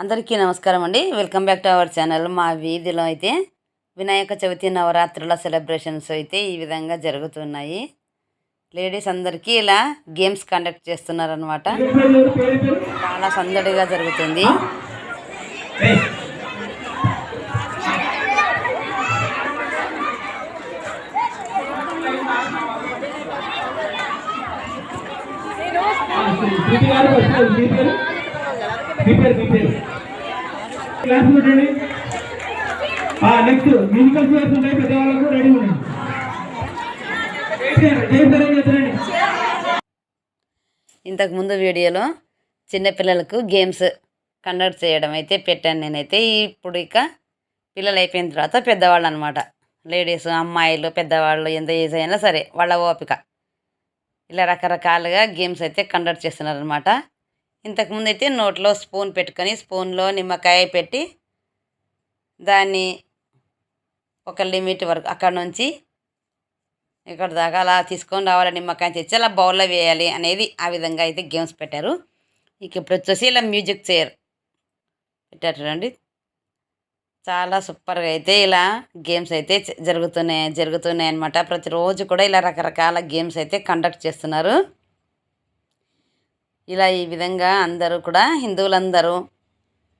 అందరికీ నమస్కారం అండి. Welcome back to our channel మా వీధిలో అయితే వినాయక చవితి నవరాత్రుల సెలబ్రేషన్స్ అయితే ఈ విధంగా జరుగుతున్నాయి. లేడీస్ అందరికీ ఇలా గేమ్స్ కండక్ట్ చేస్తున్నారనమాట చాలా సందడిగా జరుగుతుంది. గారు వచ్చారు మీ పేరు మీ పేరు మీ పేరు క్లాస్ చూడండి. నెక్స్ట్ మ్యూజికల్ చైర్స్ ఉన్నాయి పెద్దవాళ్ళకు రెడీ ఉండండి ఇంతకుముందు వీడియోలో చిన్నపిల్లలకు గేమ్స్ కండక్ట్ చేయడం అయితే పెట్టాను నేనైతే. ఇప్పుడు ఇక పిల్లలు అయిపోయిన తర్వాత పెద్దవాళ్ళు అనమాట లేడీస్ అమ్మాయిలు పెద్దవాళ్ళు ఎంత ఏజ్ అయినా సరే వాళ్ళ ఓపిక. ఇలా రకరకాలుగా గేమ్స్ అయితే కండక్ట్ చేస్తున్నారనమాట ఇంతకుముందు అయితే నోట్లో స్పూన్ పెట్టుకొని స్పూన్లో నిమ్మకాయ పెట్టి దాన్ని ఒక లిమిట్ వరకు అక్కడ నుంచి ఇక్కడ దాకా అలా తీసుకొని రావాలి నిమ్మకాయ తెచ్చి అలా బౌల్లో వేయాలి అనేది ఆ విధంగా అయితే గేమ్స్ పెట్టారు. ఇక ఇప్పుడు వచ్చేసి ఇలా మ్యూజిక్ చైర్ పెట్టారు చూడండి. చాలా సూపర్గా అయితే ఇలా గేమ్స్ అయితే జరుగుతున్నాయి జరుగుతున్నాయి అనమాట ప్రతిరోజు కూడా ఇలా రకరకాల గేమ్స్ అయితే కండక్ట్ చేస్తున్నారు. ఇలా ఈ విధంగా అందరూ కూడా హిందువులందరూ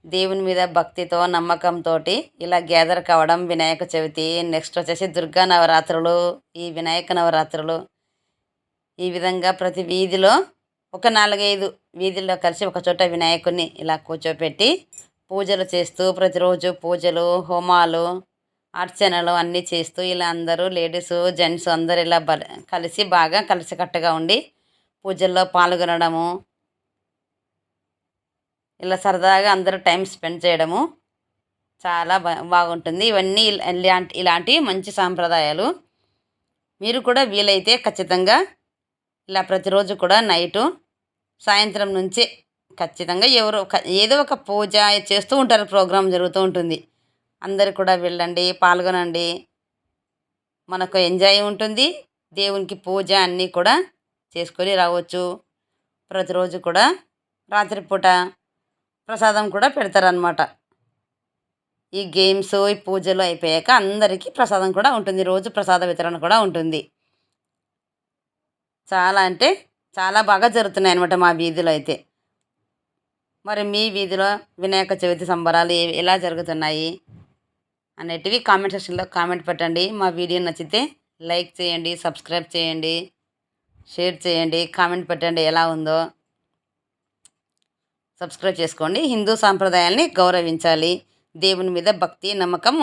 దేవుని మీద భక్తితో నమ్మకంతో ఇలా గ్యాదర్ కావడం వినాయక చవితి. నెక్స్ట్ వచ్చేసి దుర్గా నవరాత్రులు. ఈ వినాయక నవరాత్రులు ఈ విధంగా ప్రతి వీధిలో ఒక నాలుగైదు వీధుల్లో కలిసి ఒక చోట వినాయకుడిని ఇలా కూర్చోపెట్టి పూజలు చేస్తూ ప్రతిరోజు పూజలు హోమాలు అర్చనలు అన్నీ చేస్తూ ఇలా అందరూ లేడీస్ జెంట్స్ అందరూ ఇలా బ కలిసి బాగా కలిసికట్టుగా ఉండి పూజల్లో పాల్గొనడము ఇలా సరదాగా అందరూ టైం స్పెండ్ చేయడము చాలా బాగుంటుంది. ఇవన్నీ ఇలాంటి ఇలాంటి మంచి సాంప్రదాయాలు. మీరు కూడా వీలైతే ఖచ్చితంగా ఇలా ప్రతిరోజు కూడా నైటు సాయంత్రం నుంచి ఖచ్చితంగా ఎవరో ఏదో ఒక పూజ చేస్తూ ఉంటారు. ప్రోగ్రాం జరుగుతూ ఉంటుంది. అందరు కూడా వెళ్ళండి పాల్గొనండి. మనకు ఎంజాయ్ ఉంటుంది. దేవునికి పూజ అన్నీ కూడా చేసుకొని రావచ్చు. ప్రతిరోజు కూడా రాత్రిపూట ప్రసాదం కూడా పెడతారనమాట ఈ గేమ్స్ ఈ పూజలు అయిపోయాక అందరికీ ప్రసాదం కూడా ఉంటుంది. రోజు ప్రసాద వితరణ కూడా ఉంటుంది. చాలా అంటే చాలా బాగా జరుగుతున్నాయి అనమాట మా వీధిలో అయితే. మరి మీ వీధిలో వినాయక చవితి సంబరాలు ఎలా జరుగుతున్నాయి అనేటివి కామెంట్ సెక్షన్లో కామెంట్ పెట్టండి. మా వీడియో నచ్చితే లైక్ చేయండి సబ్స్క్రైబ్ చేయండి షేర్ చేయండి కామెంట్ పెట్టండి ఎలా ఉందో. సబ్స్క్రైబ్ చేసుకోండి. హిందూ సాంప్రదాయాల్ని గౌరవించాలి. దేవుని మీద భక్తి నమ్మకం